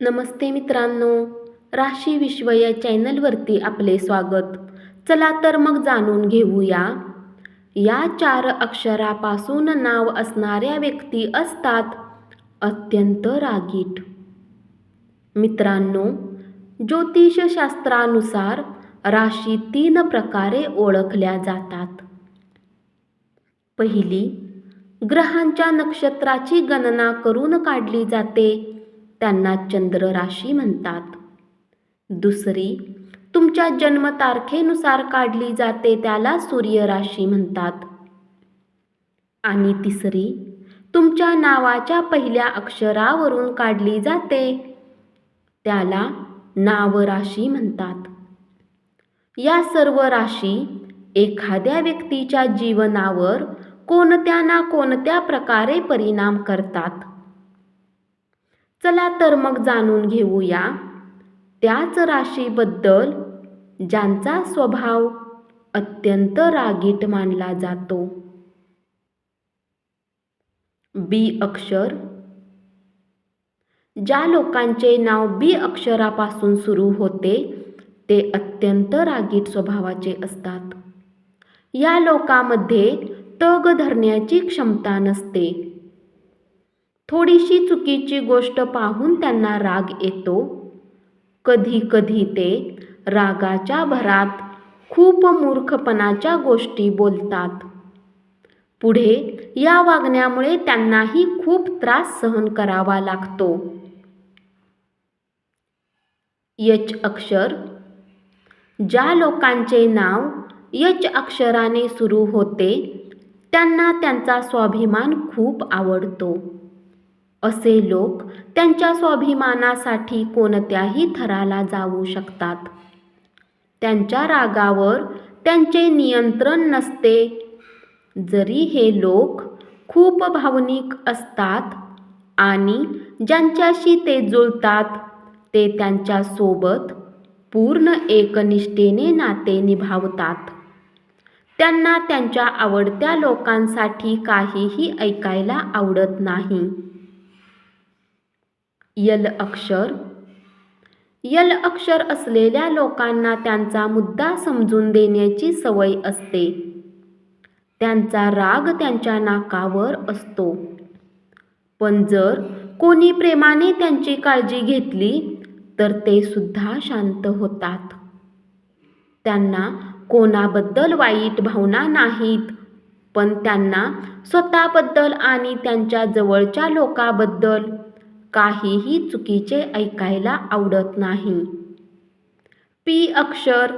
नमस्ते मित्रांनो. राशी विश्व या चॅनलवरती आपले स्वागत. चला तर मग जाणून घेऊया. या चार अक्षरापासून नाव असणाऱ्या व्यक्ती असतात अत्यंत रागीट. मित्रांनो ज्योतिषशास्त्रानुसार राशी तीन प्रकारे ओळखल्या जातात. पहिली ग्रहांच्या नक्षत्राची गणना करून काढली जाते. त्यांना चंद्र राशी म्हणतात. दुसरी तुमच्या जन्मतारखेनुसार काढली जाते त्याला सूर्य राशी म्हणतात. आणि तिसरी तुमच्या नावाच्या पहिल्या अक्षरावरून काढली जाते त्याला नावराशी म्हणतात. या सर्व राशी एखाद्या व्यक्तीच्या जीवनावर कोणत्या ना कोणत्या प्रकारे परिणाम करतात? चला तर मग जाणून घेऊया. त्याच राशीबद्दल ज्यांचा स्वभाव अत्यंत रागीट मानला जातो. बी अक्षर. ज्या लोकांचे नाव बी अक्षरापासून सुरू होते ते अत्यंत रागीट स्वभावाचे असतात. या लोकांमध्ये तग धरण्याची क्षमता नसते. थोडीशी चुकीची गोष्ट पाहून त्यांना राग येतो. कधी कधी ते रागाच्या भरात खूप मूर्खपणाच्या गोष्टी बोलतात. पुढे या वागण्यामुळे त्यांनाही खूप त्रास सहन करावा लागतो. यच अक्षर. ज्या लोकांचे नाव यच अक्षराने सुरू होते त्यांना त्यांचा स्वाभिमान खूप आवडतो. असे लोक त्यांच्या स्वाभिमानासाठी कोणत्याही थराला जाऊ शकतात. त्यांच्या रागावर त्यांचे नियंत्रण नसते. जरी हे लोक खूप भावनिक असतात आणि ज्यांच्याशी ते जुळतात ते त्यांच्यासोबत पूर्ण एकनिष्ठेने नाते निभावतात. त्यांना त्यांच्या आवडत्या लोकांसाठी काहीही ऐकायला आवडत नाही. यल अक्षर. यल अक्षर असलेल्या लोकांना त्यांचा मुद्दा समजून देण्याची सवय असते. त्यांचा राग त्यांच्या नाकावर असतो. पण जर कोणी प्रेमाने त्यांची काळजी घेतली तर ते सुद्धा शांत होतात. त्यांना कोणाबद्दल वाईट भावना नाहीत पण त्यांना स्वतःबद्दल आणि त्यांच्या जवळच्या लोकांबद्दल काहीही चुकीचे ऐकायला आवडत नाही. पी अक्षर.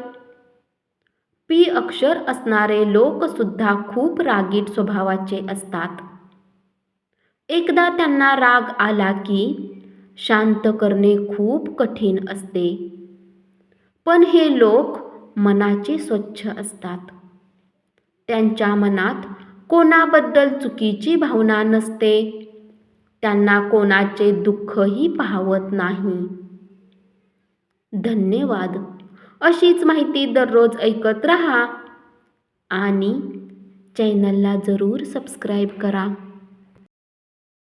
पी अक्षर असणारे लोकसुद्धा खूप रागीट स्वभावाचे असतात. एकदा त्यांना राग आला की शांत करणे खूप कठीण असते. पण हे लोक मनाचे स्वच्छ असतात. त्यांच्या मनात कोणाबद्दल चुकीची भावना नसते. त्यांना कोणाचे दुःखही पाहवत नाही. धन्यवाद. अशीच माहिती दररोज ऐकत रहा आणि चॅनलला जरूर सबस्क्राईब करा.